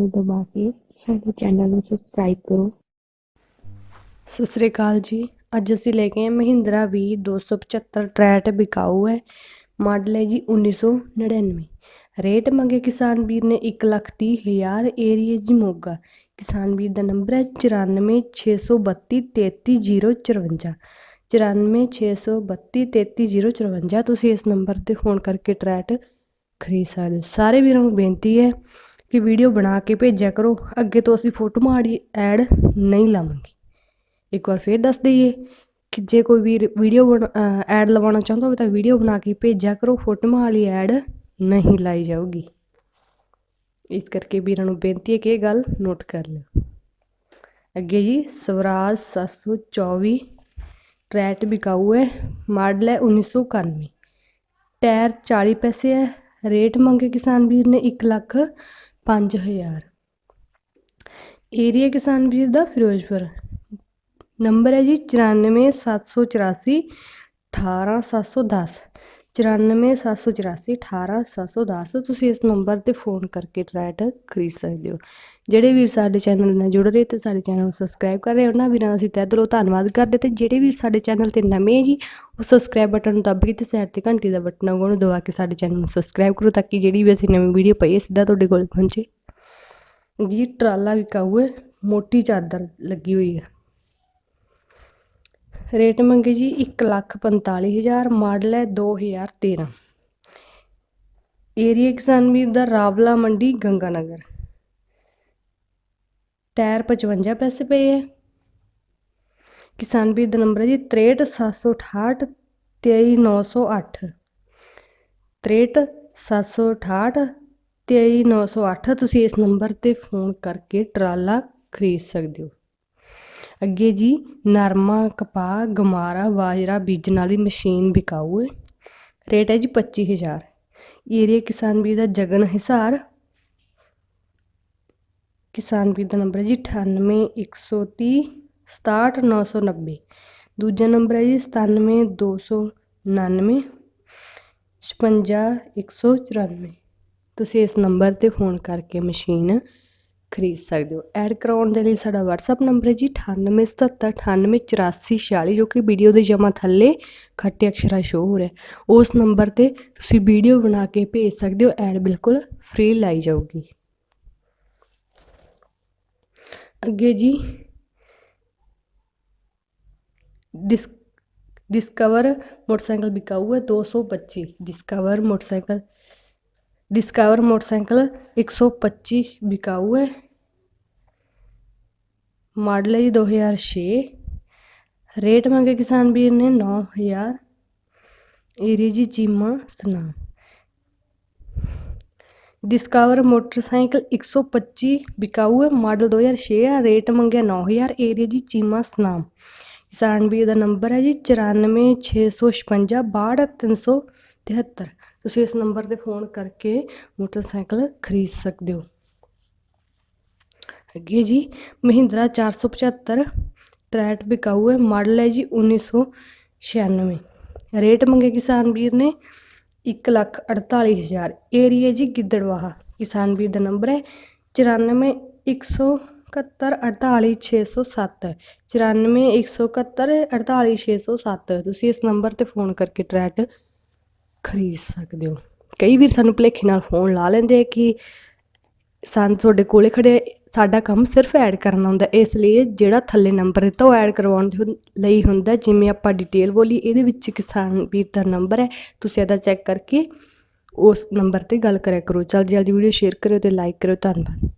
ਨੂੰ ਦਬਾ ਕੇ ਸਾਡੇ ਚੈਨਲ ਨੂੰ ਸਬਸਕ੍ਰਾਈਬ ਕਰੋ ਸਤਿ ਸ੍ਰੀ ਅਕਾਲ ਜੀ ਅੱਜ ਅਸੀਂ ਲੈ ਕੇ ਆਏ ਮਹਿੰਦਰਾ ਵੀ 275 ਟਰੈਟ ਬਿਕਾਊ ਹੈ ਮਾਡਲ ਹੈ ਜੀ 1999 ਰੇਟ ਮੰਗੇ ਕਿਸਾਨ ਵੀਰ ਨੇ 1 ਲੱਖ ਤੀਹ ਹਜ਼ਾਰ ਏਰੀਆ ਜੀ ਮੋਗਾ ਕਿਸਾਨ ਵੀਰ ਦਾ ਨੰਬਰ ਹੈ 9462 33054 9462 33054 ਤੁਸੀਂ ਇਸ ਨੰਬਰ ਤੇ ਫੋਨ ਕਰਕੇ ਟਰੈਟ ਖਰੀਦ ਸਕਦੇ ਹੋ ਸਾਰੇ ਵੀਰਾਂ ਨੂੰ ਬੇਨਤੀ ਹੈ ਕਿ ਵੀਡੀਓ ਬਣਾ ਕੇ ਭੇਜਿਆ ਕਰੋ। ਅੱਗੇ ਤੋਂ ਅਸੀਂ ਫੋਟੋਆਂ ਮਾੜੀ ਐਡ ਨਹੀਂ ਲਾਵਾਂਗੇ। ਇੱਕ ਵਾਰ ਫੇਰ ਦੱਸ ਦਈਏ ਕਿ ਜੇ ਕੋਈ ਵੀਰ ਵੀਡੀਓ ਐਡ ਲਵਾਉਣਾ ਚਾਹੁੰਦਾ ਹੋਵੇ ਤਾਂ ਵੀਡੀਓ ਬਣਾ ਕੇ ਭੇਜਿਆ ਕਰੋ। ਫੋਟੋਆਂ ਵਾਲੀ ਐਡ ਨਹੀਂ ਲਾਈ ਜਾਊਗੀ। ਇਸ ਕਰਕੇ ਵੀਰਾਂ ਨੂੰ ਬੇਨਤੀ ਹੈ ਕਿ ਇਹ ਗੱਲ ਨੋਟ ਕਰ ਲਿਓ। ਅੱਗੇ ਜੀ, ਸਵਰਾਜ 724 ਟਰੈਟ ਬਿਕਾਊ ਹੈ। ਮਾਡਲ ਹੈ 1991 ਟਾਇਰ 40 ਪੈਸੇ ਹੈ। ਰੇਟ ਮੰਗੇ ਕਿਸਾਨ ਵੀਰ ਨੇ 1 ਲੱਖ ਪੰਜ ਹਜ਼ਾਰ। ਏਰੀਆ ਕਿਸਾਨ ਵੀਰ ਦਾ ਫਿਰੋਜ਼ਪੁਰ। ਨੰਬਰ ਹੈ ਜੀ 9474 18710 ਚੁਰਾਨਵੇਂ ਸੱਤ ਸੌ ਚੁਰਾਸੀ, ਅਠਾਰਾਂ ਸੱਤ ਸੌ ਦਸ, ਤੁਸੀਂ ਇਸ ਨੰਬਰ 'ਤੇ ਫੋਨ ਕਰਕੇ ਟਰੈਟ ਖਰੀਦ ਸਕਦੇ ਹੋ। ਜਿਹੜੇ ਵੀਰ ਸਾਡੇ ਚੈਨਲ ਨਾਲ ਜੁੜ ਰਹੇ ਅਤੇ ਸਾਡੇ ਚੈਨਲ ਨੂੰ ਸਬਸਕ੍ਰਾਈਬ ਕਰ ਰਹੇ, ਉਹਨਾਂ ਵੀਰਾਂ ਦਾ ਅਸੀਂ ਤਹਿ ਦਿਲੋਂ ਧੰਨਵਾਦ ਕਰਦੇ ਅਤੇ ਜਿਹੜੇ ਵੀਰ ਸਾਡੇ ਚੈਨਲ ਤੇ ਨਵੇਂ ਹੈ ਜੀ, ਉਹ ਸਬਸਕ੍ਰਾਈਬ ਬਟਨ ਨੂੰ ਦੱਬ ਕੇ ਅਤੇ ਸਾਈਡ ਤੇ ਘੰਟੀ ਦਾ ਬਟਨ ਆਊਗਾ ਉਹਨੂੰ ਦਬਾ ਕੇ ਸਾਡੇ ਚੈਨਲ ਨੂੰ ਸਬਸਕ੍ਰਾਈਬ ਕਰੋ ਤਾਂ ਕਿ ਜਿਹੜੀ ਵੀ ਅਸੀਂ ਨਵੀਂ ਵੀਡੀਓ ਪਾਈਏ, ਸਿੱਧਾ ਤੁਹਾਡੇ ਕੋਲ ਪਹੁੰਚੇ। ਜੀ ਟਰਾਲਾ ਵਿਕਾਊ ਹੈ, ਮੋਟੀ ਚਾਦਰ ਲੱਗੀ ਹੋਈ ਹੈ। ਰੇਟ ਮੰਗੇ ਜੀ ਇੱਕ ਲੱਖ ਪੰਤਾਲੀ ਹਜ਼ਾਰ, ਮਾਡਲ ਹੈ ਦੋ ਹਜ਼ਾਰ ਤੇਰ੍ਹਾਂ ਏਰੀਆ ਕਿਸਾਨ ਵੀਰ ਦਾ ਰਾਵਲਾ ਮੰਡੀ, ਗੰਗਾਨਗਰ। ਟਾਇਰ 55 ਪੈਸੇ ਪਏ ਹੈ। ਕਿਸਾਨ ਵੀਰ ਦਾ ਨੰਬਰ ਹੈ ਜੀ 63768 23908 63768 23908 ਤੁਸੀਂ ਇਸ ਨੰਬਰ ਤੇ ਫੋਨ ਕਰਕੇ ਟਰਾਲਾ ਖਰੀਦ ਸਕਦੇ ਹੋ। ਅੱਗੇ ਜੀ, ਨਰਮਾ, ਕਪਾਹ, ਗਮਾਰਾ ਬਾਜਰਾ ਬੀਜਣ ਵਾਲੀ ਮਸ਼ੀਨ ਵਿਕਾਊ ਹੈ ਰੇਟ ਹੈ ਜੀ 25000 ਏਰੀਆ ਕਿਸਾਨ ਵੀਰ ਦਾ ਜਗਨ ਹਿਸਾਰ। ਕਿਸਾਨ ਵੀਰ ਦਾ ਨੰਬਰ ਹੈ ਜੀ 98130 67990 ਦੂਜਾ ਨੰਬਰ ਹੈ ਜੀ 97299 56194 ਤੁਸੀਂ ਇਸ ਨੰਬਰ ਤੇ ਫੋਨ ਕਰਕੇ ਮਸ਼ੀਨ ਖਰੀਦ ਸਕਦੇ ਹੋ। ਐਡ ਕਰਾਉਣ ਦੇ ਲਈ ਸਾਡਾ WhatsApp ਨੰਬਰ ਹੈ ਜੀ 9877988446 ਜੋ ਕਿ ਵੀਡੀਓ ਦੇ ਜਮਾ ਥੱਲੇ ਖੱਟੇ ਅਕਸ਼ਰਾਂ ਸ਼ੋ ਹੋ ਰਿਹਾ ਉਸ ਨੰਬਰ ਤੇ ਤੁਸੀਂ ਵੀਡੀਓ ਬਣਾ ਕੇ ਭੇਜ ਸਕਦੇ ਹੋ। ਐਡ ਬਿਲਕੁਲ ਫ੍ਰੀ ਲਾਈ ਜਾਊਗੀ। ਅੱਗੇ ਜੀ ਡਿਸ ਡਿਸਕਵਰ ਮੋਟਰਸਾਈਕਲ ਵਿਕਾਊ ਹੈ 225 ਡਿਸਕਵਰ ਮੋਟਰਸਾਈਕਲ ਡਿਸਕਵਰ ਮੋਟਰਸਾਈਕਲ 125 ਵਿਕਾਊ ਹੈ। ਮਾਡਲ ਹੈ ਜੀ 2006 ਰੇਟ ਮੰਗੇ ਕਿਸਾਨ ਵੀਰ ਨੇ 9000 ਏਰੀਆ ਜੀ ਚੀਮਾ ਸਨਾਮ। ਡਿਸਕਵਰ ਮੋਟਰਸਾਈਕਲ 125 ਵਿਕਾਊ ਹੈ। ਮਾਡਲ 2006 ਹੈ। ਰੇਟ ਮੰਗਿਆ 9000 ਏਰੀਆ ਜੀ ਚੀਮਾ ਸਨਾਮ। ਕਿਸਾਨ ਵੀਰ ਦਾ ਨੰਬਰ ਹੈ ਜੀ 94656 62373 ਤੁਸੀਂ ਇਸ ਨੰਬਰ ਤੇ ਫੋਨ ਕਰਕੇ ਮੋਟਰਸਾਈਕਲ ਖਰੀਦ ਸਕਦੇ ਹੋ। ਅੱਗੇ ਜੀ, ਮਹਿੰਦਰਾ 475 ਟਰੈਟ ਵਿਕਾਊ ਹੈ, ਮਾਡਲ ਹੈ ਜੀ 1996 ਰੇਟ ਮੰਗੇ ਕਿਸਾਨ ਵੀਰ ਨੇ 1 ਲੱਖ 48 ਹਜ਼ਾਰ। ਏਰੀਆ ਜੀ ਗਿੱਦੜਵਾਹਾ। ਕਿਸਾਨ ਵੀਰ ਦਾ ਨੰਬਰ ਹੈ 94 171 48 607 94 171 48 607 ਤੁਸੀਂ ਇਸ ਨੰਬਰ ਤੇ ਫੋਨ ਕਰਕੇ ਟਰੈਟ ਖਰੀਦ ਸਕਦੇ ਹੋ। ਕਈ ਵੀਰ ਸਾਨੂੰ ਭੁਲੇਖੇ ਨਾਲ ਫੋਨ ਲਾ ਲੈਂਦੇ ਆ ਕਿ ਸਾਨੂੰ ਤੁਹਾਡੇ ਕੋਲ ਖੜੇ ਸਾਡਾ ਕੰਮ ਸਿਰਫ ਐਡ ਕਰਨਾ ਹੁੰਦਾ। ਇਸ ਲਈ ਜਿਹੜਾ ਥੱਲੇ ਨੰਬਰ ਦਿੱਤਾ ਉਹ ਐਡ ਕਰਵਾਉਣ ਦੇ ਹੁੰ- ਲਈ ਹੁੰਦਾ। ਜਿਵੇਂ ਆਪਾਂ ਡਿਟੇਲ ਬੋਲੀ, ਇਹਦੇ ਵਿੱਚ ਕਿਸਾਨ ਵੀਰ ਦਾ ਨੰਬਰ ਹੈ। ਤੁਸੀਂ ਇਹਦਾ ਚੈੱਕ ਕਰਕੇ ਉਸ ਨੰਬਰ ਤੇ ਗੱਲ ਕਰਿਆ ਕਰੋ। ਜਲਦੀ ਜਲਦੀ ਵੀਡੀਓ ਸ਼ੇਅਰ ਕਰਿਓ ਤੇ ਲਾਈਕ ਕਰਿਓ। ਧੰਨਵਾਦ।